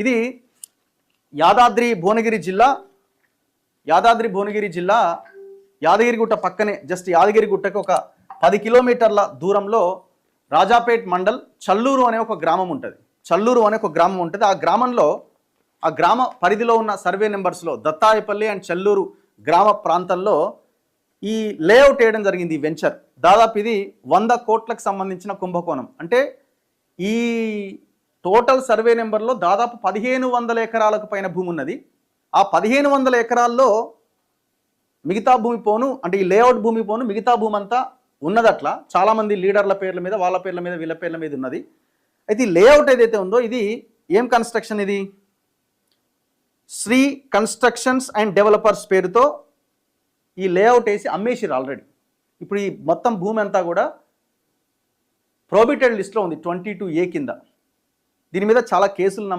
ఇది యాదాద్రి భువనగిరి జిల్లా యాదాద్రి భువనగిరి జిల్లా యాదగిరిగుట్ట పక్కనే జస్ట్ యాదగిరిగుట్టకి ఒక పది కిలోమీటర్ల దూరంలో రాజాపేట్ మండల్ చల్లూరు అనే ఒక గ్రామం ఉంటుంది. చల్లూరు అనే ఒక గ్రామం ఉంటుంది. ఆ గ్రామంలో ఆ గ్రామ పరిధిలో ఉన్న సర్వే నెంబర్స్లో దత్తాయపల్లి అండ్ చల్లూరు గ్రామ ప్రాంతంలో ఈ లేఅవుట్ వేయడం జరిగింది ఈ వెంచర్. దాదాపు ఇది వంద కోట్లకు సంబంధించిన కుంభకోణం. అంటే ఈ టోటల్ సర్వే నెంబర్లో దాదాపు పదిహేను వందల ఎకరాలకు పైన భూమి ఉన్నది. ఆ పదిహేను వందల ఎకరాల్లో మిగతా భూమి పోను అంటే ఈ లేఅవుట్ భూమి పోను మిగతా భూమి అంతా ఉన్నదట్లా చాలామంది లీడర్ల పేర్ల మీద వాళ్ళ పేర్ల మీద వీళ్ళ పేర్ల మీద ఉన్నది. అయితే ఈ లేఅవుట్ ఏదైతే ఉందో ఇది ఏం కన్స్ట్రక్షన్ ఇది? శ్రీ కన్స్ట్రక్షన్స్ అండ్ డెవలపర్స్ పేరుతో ఈ లేఅవుట్ వేసి అమ్మేసిరు ఆల్రెడీ. ఇప్పుడు ఈ మొత్తం భూమి అంతా కూడా ప్రోబిటెడ్ లిస్ట్లో ఉంది ట్వంటీ టూ ఏ కింద. దీని మీద చాలా కేసులు నమోదు